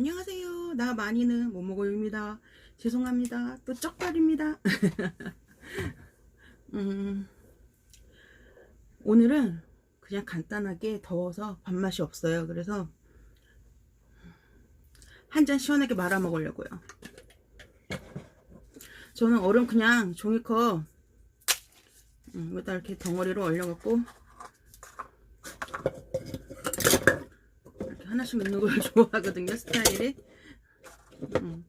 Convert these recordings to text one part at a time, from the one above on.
안녕하세요. 나 많이는 못 먹어요입니다. 죄송합니다. 또 쩍발입니다. 음, 오늘은 그냥 간단하게 더워서 밥맛이 없어요. 그래서 한 잔 시원하게 말아 먹으려고요. 저는 얼음 그냥 종이컵 음, 여기다 이렇게 덩어리로 얼려갖고 이렇게 하나씩 넣는 걸 좋아하거든요 스타일이. 음.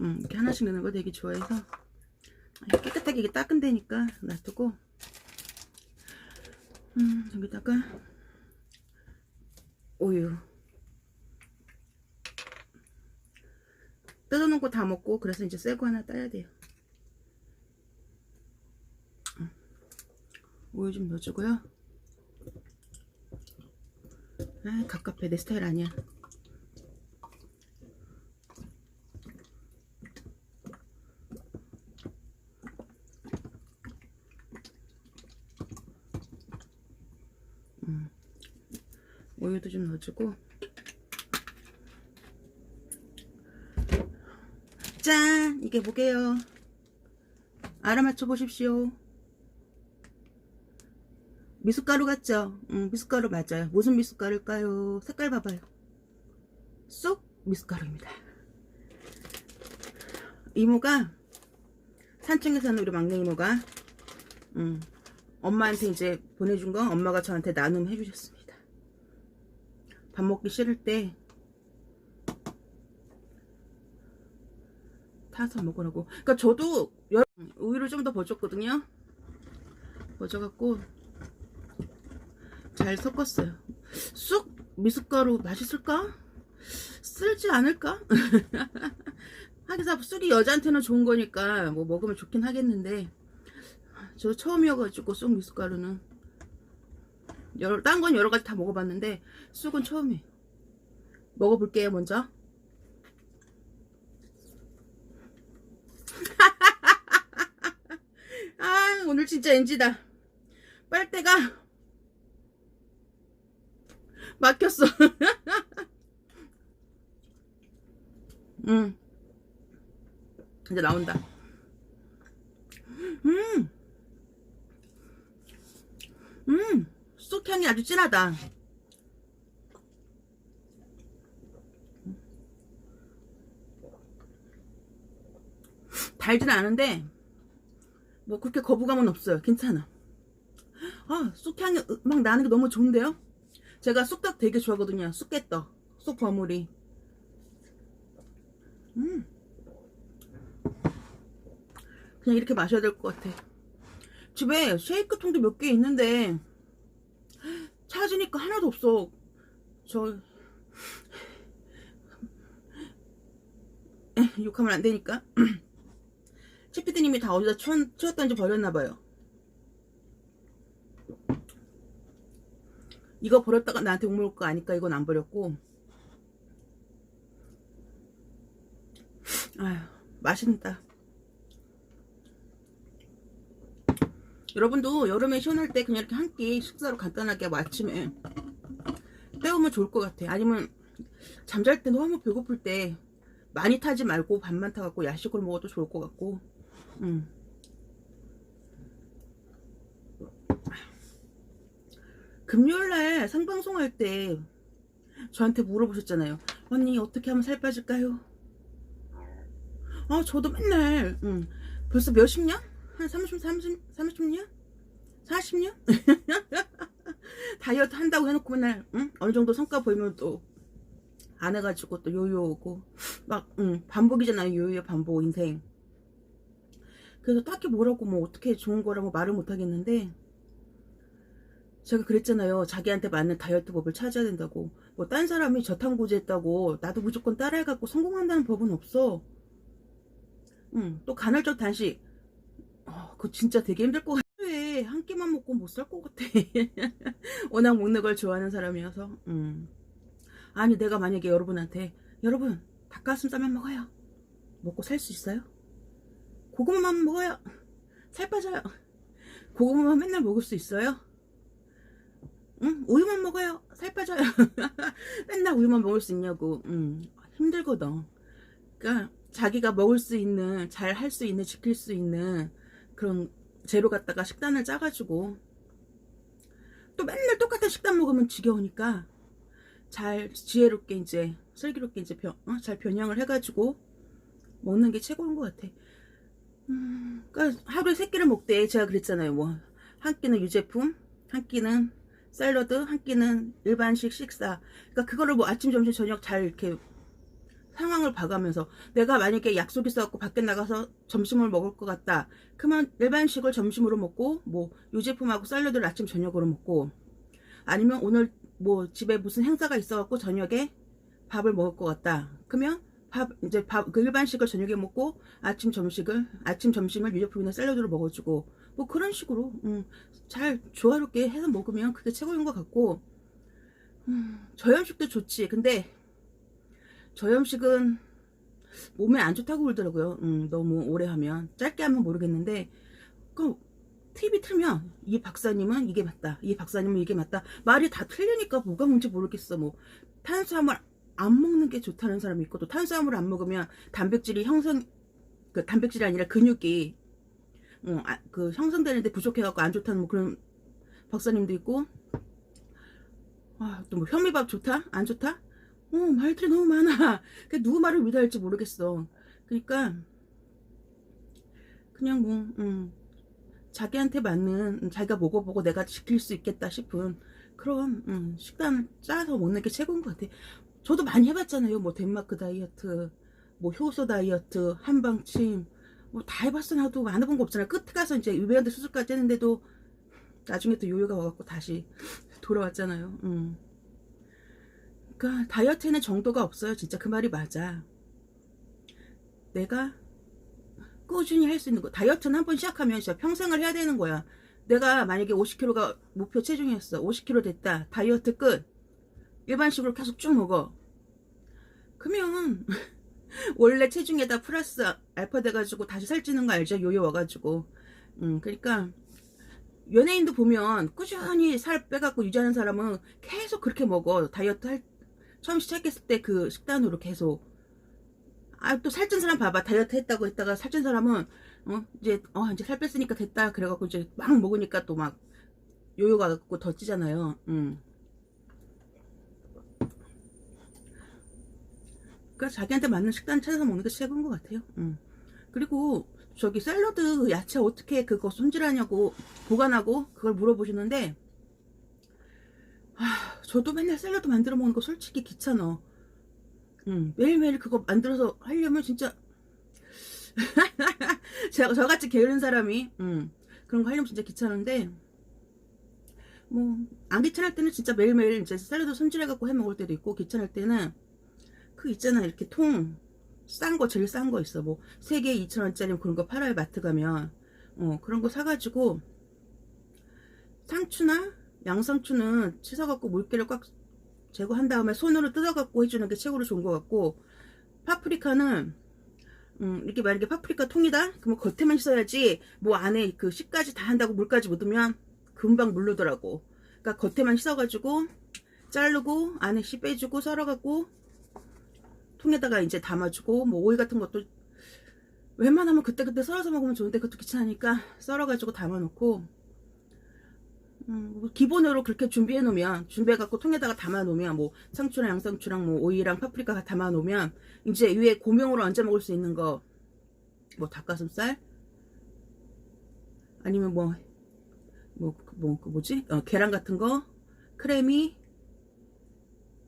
음, 이렇게 하나씩 넣는 거 되게 좋아해서. 깨끗하게 이게 데니까 놔두고. 음, 여기다가 우유. 뜯어놓은 거 다 먹고 그래서 이제 새거 하나 따야 돼요. 음. 우유 좀 넣어주고요 아 갑갑해. 내 스타일 아니야. 음. 우유도 좀 넣어주고. 짠! 이게 뭐게요? 알아맞혀 보십시오 미숫가루 같죠? 음, 미숫가루 맞아요. 무슨 미숫가루일까요? 색깔 봐봐요. 쏙 미숫가루입니다. 이모가 산청에 사는 우리 막내 이모가 음, 엄마한테 이제 보내준 거 엄마가 저한테 나눔 해 주셨습니다. 밥 먹기 싫을 때 타서 먹으라고. 그러니까 저도 여- 우유를 좀 더 버줬거든요. 버져갖고 잘 섞었어요. 쑥 미숫가루 맛있을까? 쓸지 않을까? 하기사 쑥이 여자한테는 좋은 거니까 뭐 먹으면 좋긴 하겠는데 저 처음이어가지고 쑥 미숫가루는 여러 딴 건 여러 가지 다 먹어봤는데 쑥은 처음이에요. 먹어볼게요 먼저. 아 오늘 진짜 NG다. 빨대가 막혔어. 음. 이제 나온다. 음. 음. 쑥향이 아주 진하다. 달진 않은데 뭐 그렇게 거부감은 없어요. 괜찮아. 아, 쑥향이 막 나는 게 너무 좋은데요? 제가 쑥떡 되게 좋아하거든요. 쑥개떡, 쑥 버무리. 음. 그냥 이렇게 마셔야 될 것 같아. 집에 쉐이크 통도 몇 개 있는데 찾으니까 하나도 없어. 저 에, 욕하면 안 되니까. 치피디님이 다 어디다 치웠, 치웠던지 버렸나봐요. 이거 버렸다가 나한테 욕먹을 거 아니까 이건 안 버렸고. 아휴 맛있다. 여러분도 여름에 시원할 때 그냥 이렇게 한 끼 식사로 간단하게 뭐 아침에 때우면 좋을 것 같아. 아니면 잠잘 때 너무 배고플 때 많이 타지 말고 반만 타갖고 야식으로 먹어도 좋을 것 같고. 음. 금요일날 생방송할 때 저한테 물어보셨잖아요. 언니 어떻게 하면 살 빠질까요? 아 저도 맨날 음, 벌써 몇십 년? 한 30, 30, 30년? 40년? 다이어트 한다고 해놓고 맨날 응? 어느 정도 성과 보이면 또 안 해가지고 또 요요 오고 막 응, 반복이잖아요 요요 반복 인생 그래서 딱히 뭐라고 뭐 어떻게 좋은 거라고 말을 못 하겠는데 제가 그랬잖아요. 자기한테 맞는 다이어트 법을 찾아야 된다고. 뭐, 딴 사람이 저탄고지했다고, 나도 무조건 따라해갖고 성공한다는 법은 없어. 응, 또 간헐적 단식. 어, 그거 진짜 되게 힘들 것 같아. 왜, 한 끼만 먹고 못 살 것 같아. 워낙 먹는 걸 좋아하는 사람이어서, 음. 아니, 내가 만약에 여러분한테, 여러분, 닭가슴살만 먹어요. 먹고 살 수 있어요? 고구마만 먹어요. 살 빠져요. 고구마만 맨날 먹을 수 있어요? 응? 우유만 먹어요. 살 빠져요. 맨날 우유만 먹을 수 있냐고. 음, 힘들거든. 그러니까 자기가 먹을 수 있는, 잘 할 수 있는, 지킬 수 있는 그런 재료 갖다가 식단을 짜가지고 또 맨날 똑같은 식단 먹으면 지겨우니까 잘 지혜롭게 이제 슬기롭게 이제 변, 어? 잘 변형을 해가지고 먹는 게 최고인 것 같아. 음, 그러니까 하루에 세 끼를 먹대. 제가 그랬잖아요. 뭐 한 끼는 유제품, 한 끼는 샐러드, 한 끼는 일반식 식사. 그러니까 그거를 뭐 아침, 점심, 저녁 잘 이렇게 상황을 봐가면서 내가 만약에 약속 있어갖고 밖에 나가서 점심을 먹을 것 같다. 그러면 일반식을 점심으로 먹고 뭐 유제품하고 샐러드를 아침, 저녁으로 먹고 아니면 오늘 뭐 집에 무슨 행사가 있어갖고 저녁에 밥을 먹을 것 같다. 그러면 밥 이제 밥 그 일반식을 저녁에 먹고 아침 점식을 아침 점심을 유제품이나 샐러드로 먹어주고 뭐 그런 식으로 음, 잘 조화롭게 해서 먹으면 그게 최고인 것 같고 음, 저염식도 좋지. 근데 저염식은 몸에 안 좋다고 그러더라고요. 음, 너무 오래 하면 짧게 하면 모르겠는데 그 TV 틀면 이 박사님은 이게 맞다. 이 박사님은 이게 맞다. 말이 다 틀리니까 뭐가 뭔지 모르겠어. 뭐 탄수화물 안 먹는 게 좋다는 사람이 있고 또 탄수화물 안 먹으면 단백질이 형성 그 단백질이 아니라 근육이 어, 아, 그 형성되는데 부족해갖고 안 좋다는 뭐 그런 박사님도 있고 아, 또 뭐 현미밥 좋다? 안 좋다? 어, 말들이 너무 많아. 그 누구 말을 믿어야 할지 모르겠어. 그러니까 그냥 뭐 음, 자기한테 맞는 음, 자기가 먹어보고 내가 지킬 수 있겠다 싶은 그런 음, 식단을 짜서 먹는 게 최고인 것 같아. 저도 많이 해봤잖아요. 뭐 덴마크 다이어트, 뭐 효소 다이어트, 한방침, 뭐 다 해봤어. 나도 안 해본 거 없잖아. 끝에 가서 이제 유배한테 수술까지 했는데도 나중에 또 요요가 와갖고 다시 돌아왔잖아요. 음. 그러니까 다이어트에는 정도가 없어요. 진짜 그 말이 맞아. 내가 꾸준히 할 수 있는 거. 다이어트는 한 번 시작하면 진짜 평생을 해야 되는 거야. 내가 만약에 50kg가 목표 체중이었어. 50kg 됐다. 다이어트 끝. 일반식으로 계속 쭉 먹어. 그러면 원래 체중에다 플러스 알파 돼가지고 다시 살찌는 거 알죠? 요요 와가지고. 음, 그러니까 연예인도 보면 꾸준히 살 빼갖고 유지하는 사람은 계속 그렇게 먹어. 다이어트 할 처음 시작했을 때 그 식단으로 계속. 아, 또 살찐 사람 봐봐. 다이어트 했다고 했다가 살찐 사람은, 어, 이제, 어, 이제 살 뺐으니까 됐다. 그래갖고 이제 막 먹으니까 또 막 요요가 갖고 더 찌잖아요. 음. 그러니까 자기한테 맞는 식단 찾아서 먹는 게 최고인 것 같아요. 음. 그리고 저기 샐러드 야채 어떻게 그거 손질하냐고 보관하고 그걸 물어보시는데 아, 저도 맨날 샐러드 만들어 먹는 거 솔직히 귀찮아. 음, 매일매일 그거 만들어서 하려면 진짜 제가 저같이 게으른 사람이 음, 그런 거 하려면 진짜 귀찮은데 뭐 안 귀찮을 때는 진짜 매일매일 이제 샐러드 손질해 갖고 해 먹을 때도 있고 귀찮을 때는 그 있잖아 이렇게 통. 싼 거 제일 싼 거 있어. 뭐세 개에 2천원짜리 그런 거 팔아요 마트 가면. 어 그런 거 사가지고 상추나 양상추는 씻어갖고 물기를 꽉 제거한 다음에 손으로 뜯어갖고 해주는 게 최고로 좋은 것 같고 파프리카는 음, 이렇게 만약에 파프리카 통이다? 그러면 겉에만 씻어야지 뭐 안에 그 씨까지 다 한다고 물까지 묻으면 금방 물르더라고. 그러니까 겉에만 씻어가지고 자르고 안에 씨 빼주고 썰어갖고 통에다가 이제 담아주고 뭐 오이 같은 것도 웬만하면 그때그때 썰어서 먹으면 좋은데 그것도 귀찮으니까 썰어가지고 담아놓고 음, 뭐 기본으로 그렇게 준비해 놓으면 준비해 갖고 통에다가 담아 놓으면 뭐 상추랑 양상추랑 뭐 오이랑 파프리카 담아 놓으면 이제 위에 고명으로 얹어 먹을 수 있는 거 뭐 닭가슴살 아니면 뭐 뭐, 뭐, 그 뭐지? 어, 계란 같은 거, 크래미,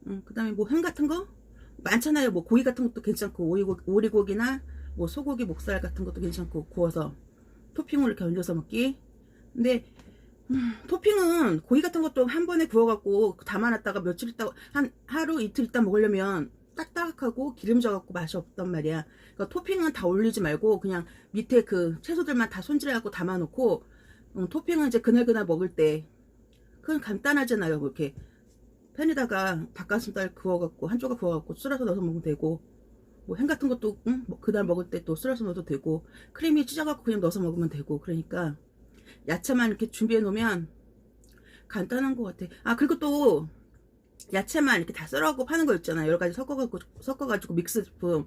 음, 그 다음에 뭐 햄 같은 거? 많잖아요. 뭐 고기 같은 것도 괜찮고, 오리고기, 오리고기나 뭐 소고기 목살 같은 것도 괜찮고, 구워서 토핑으로 이렇게 얹어서 먹기. 근데, 음, 토핑은 고기 같은 것도 한 번에 구워갖고 담아놨다가 며칠 있다가, 한 하루 이틀 있다 먹으려면 딱딱하고 기름져갖고 맛이 없단 말이야. 그러니까 토핑은 다 올리지 말고, 그냥 밑에 그 채소들만 다 손질해갖고 담아놓고, 음, 토핑은 이제 그날그날 먹을 때 그건 간단하잖아요 그렇게 팬에다가 닭가슴살 구워갖고 한 조각 구워갖고 썰어서 넣어서 먹으면 되고 뭐 햄 같은 것도 응? 뭐 그날 먹을 때또 썰어서 넣어도 되고 크림이 찢어갖고 그냥 넣어서 먹으면 되고 그러니까 야채만 이렇게 준비해 놓으면 간단한 것 같아. 아 그리고 또 야채만 이렇게 다 썰어갖고 파는 거 있잖아요. 여러 가지 섞어가지고 섞어가지고 믹스품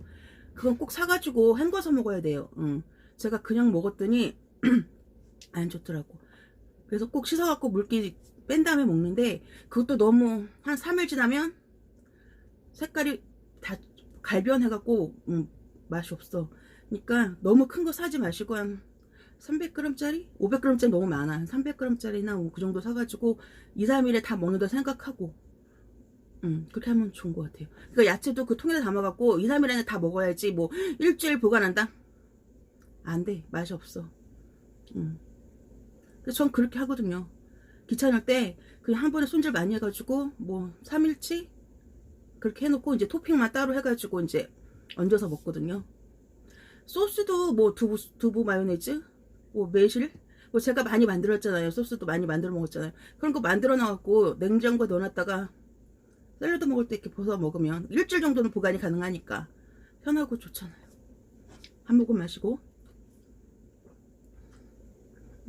그건 꼭 사가지고 헹궈서 먹어야 돼요. 응. 제가 그냥 먹었더니 안 좋더라고. 그래서 꼭 씻어갖고 물기 뺀 다음에 먹는데 그것도 너무 한 3일 지나면 색깔이 다 갈변해갖고 음, 맛이 없어. 그러니까 너무 큰 거 사지 마시고 한 300g짜리? 500g짜리 너무 많아. 한 300g짜리나 뭐 그 정도 사가지고 2, 3일에 다 먹는다 생각하고 음, 그렇게 하면 좋은 것 같아요. 그러니까 야채도 그 통에 담아갖고 2, 3일 안에 다 먹어야지 뭐 일주일 보관한다? 안 돼. 맛이 없어. 음. 그래서 전 그렇게 하거든요. 귀찮을 때 그냥 한 번에 손질 많이 해가지고 뭐 3일치 그렇게 해놓고 이제 토핑만 따로 해가지고 이제 얹어서 먹거든요. 소스도 뭐 두부 두부 마요네즈, 뭐 매실, 뭐 제가 많이 만들었잖아요. 소스도 많이 만들어 먹었잖아요. 그런 거 만들어 놔갖고 냉장고에 넣어놨다가 샐러드 먹을 때 이렇게 벗어 먹으면 일주일 정도는 보관이 가능하니까 편하고 좋잖아요. 한 모금 마시고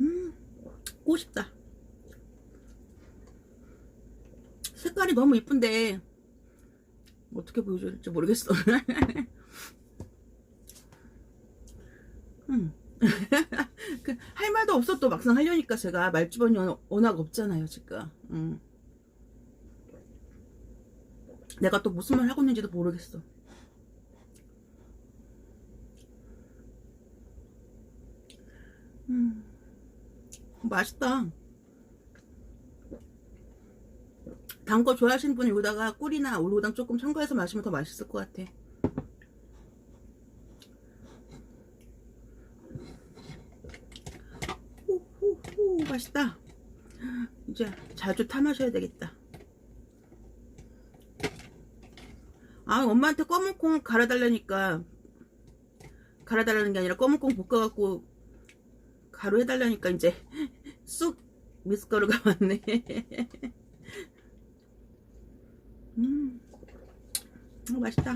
음 꼬쉽다. 색깔이 너무 이쁜데 어떻게 보여줘야 될지 모르겠어. 음. 그, 할 말도 없어 또 막상 하려니까 제가 말주변이 워낙 없잖아요 지금. 음. 내가 또 무슨 말 하고 있는지도 모르겠어. 음. 맛있다. 단 거 좋아하시는 분이 여기다가 꿀이나 올리고당 조금 첨가해서 마시면 더 맛있을 것 같아. 호호호 맛있다. 이제 자주 타 마셔야 되겠다. 아 엄마한테 검은 콩 갈아달라니까 갈아달라는 게 아니라 검은 콩 볶아갖고 가루 해달라니까 이제 쑥 미숫가루가 왔네. 음, 어, 맛있다.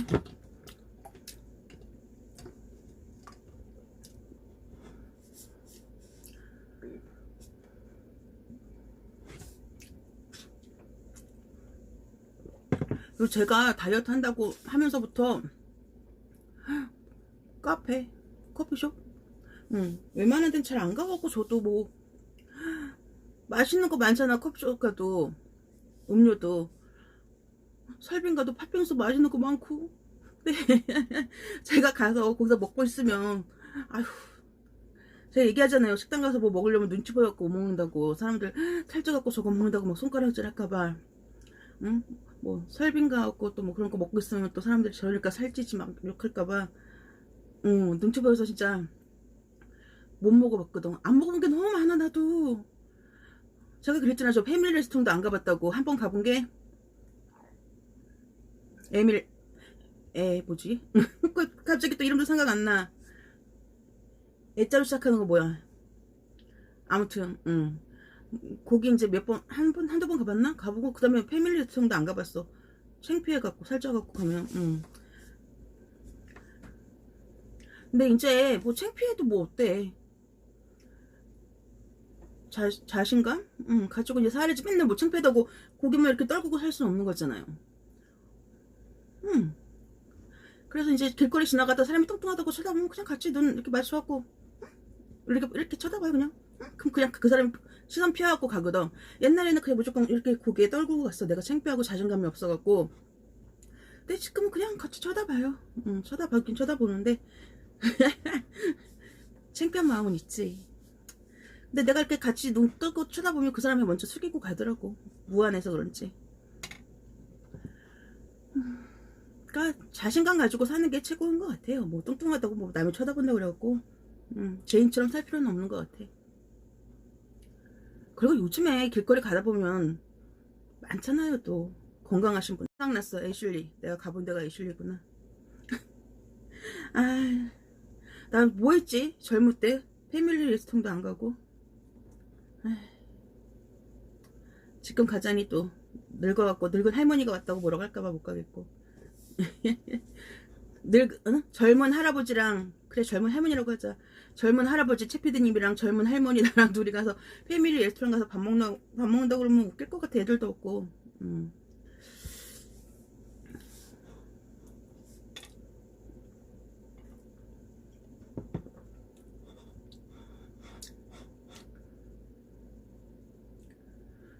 그리고 제가 다이어트 한다고 하면서부터 카페, 커피숍, 응, 웬만한 데는 잘 안 가갖고 저도 뭐 맛있는 거 많잖아 커피숍 가도 음료도 설빙 가도 팥빙수 맛있는 거 많고. 네. 제가 가서 거기서 먹고 있으면 아휴. 제가 얘기하잖아요. 식당 가서 뭐 먹으려면 눈치 보여갖고 못 먹는다고. 사람들 살쪄갖고 저거 먹는다고 막 손가락질 할까봐. 응? 뭐 설빙 가 갖고 또 뭐 그런 거 먹고 있으면 또 사람들이 저러니까 살찌지 막 욕할까봐. 응 눈치 보여서 진짜 못 먹어봤거든. 안 먹어본 게 너무 많아 나도. 제가 그랬잖아. 저 패밀리 레스토랑도 안 가봤다고. 한 번 가본 게 에밀 에 뭐지? 갑자기 또 이름도 생각 안 나. 애자로 시작하는 거 뭐야? 아무튼 응. 거기 이제 몇 번 한 번 한두 번 가봤나? 가보고 그 다음에 패밀리 레스토랑도 안 가봤어. 창피해 갖고 살쪄 갖고 가면 응. 근데 이제 뭐 창피해도 뭐 어때? 자, 자신감? 응, 가지고 이제 살이지 맨날 뭐 창피하다고 고기만 이렇게 떨구고 살 수는 없는 거잖아요. 응. 그래서 이제 길거리 지나가다 사람이 뚱뚱하다고 쳐다보면 그냥 같이 눈 이렇게 마주하고 이렇게 이렇게 쳐다봐요 그냥. 응? 그럼 그냥 그 사람 시선 피하고 가거든. 옛날에는 그냥 무조건 이렇게 고개에 떨구고 갔어. 내가 창피하고 자신감이 없어갖고. 근데 지금은 그냥 같이 쳐다봐요. 응, 쳐다보긴 쳐다보는데 창피한 마음은 있지. 근데 내가 이렇게 같이 눈 뜨고 쳐다보면 그 사람이 먼저 숙이고 가더라고. 무안해서 그런지. 음, 그러니까 자신감 가지고 사는 게 최고인 것 같아요. 뭐 뚱뚱하다고 뭐 남이 쳐다본다고 그래갖고 음, 죄인처럼 살 필요는 없는 것 같아. 그리고 요즘에 길거리 가다 보면 많잖아요 또 건강하신 분. 생각났어 애슐리. 내가 가본 데가 애슐리구나. 아, 난 뭐 했지? 젊을 때 패밀리 레스토랑도 안 가고. 지금 가자니 또 늙어갖고 늙은 할머니가 왔다고 뭐라고 할까봐 못 가겠고 늙 어? 젊은 할아버지랑 그래 젊은 할머니라고 하자 젊은 할아버지 채피디님이랑 젊은 할머니 나랑 둘이 가서 패밀리 레스토랑 가서 밥 먹나 밥 먹는다 그러면 웃길 것 같아 애들도 없고 음.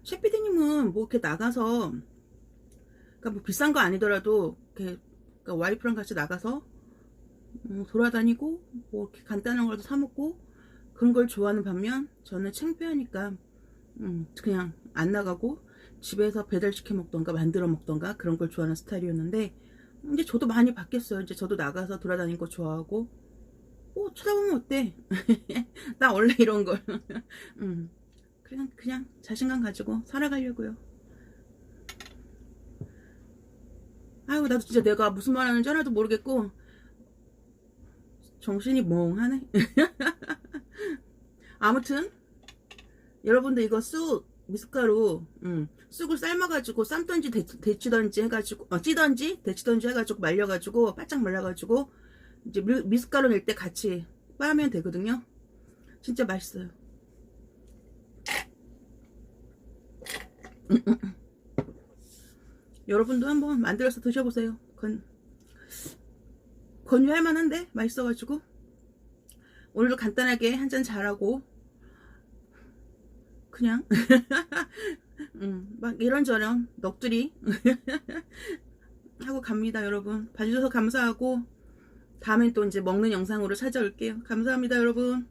셰피디님은 뭐 이렇게 나가서 그러니까 뭐 비싼 거 아니더라도 이렇게 그러니까 와이프랑 같이 나가서 음, 돌아다니고 뭐 이렇게 간단한 걸도 사 먹고 그런 걸 좋아하는 반면 저는 창피하니까 음, 그냥 안 나가고 집에서 배달 시켜 먹던가 만들어 먹던가 그런 걸 좋아하는 스타일이었는데 이제 저도 많이 바뀌었어요. 이제 저도 나가서 돌아다니는 거 좋아하고 어 쳐다보면 어때? 나 원래 이런 걸 음, 그냥 그냥 자신감 가지고 살아가려고요. 아이고 나도 진짜 내가 무슨 말 하는지 하나도 모르겠고 정신이 멍하네. 아무튼 여러분들 이거 쑥 미숫가루 음, 쑥을 삶아가지고 삶던지 데, 데치던지 해가지고 어, 찌던지 데치던지 해가지고 말려가지고 바짝 말려가지고 이제 미, 미숫가루 낼 때 같이 빠면 되거든요. 진짜 맛있어요. 여러분도 한번 만들어서 드셔보세요. 건 권유할 만한데 맛있어가지고. 오늘도 간단하게 한 잔 잘하고. 그냥. 음, 막 이런저런 넋두리 하고 갑니다 여러분. 봐주셔서 감사하고. 다음엔 또 이제 먹는 영상으로 찾아올게요. 감사합니다 여러분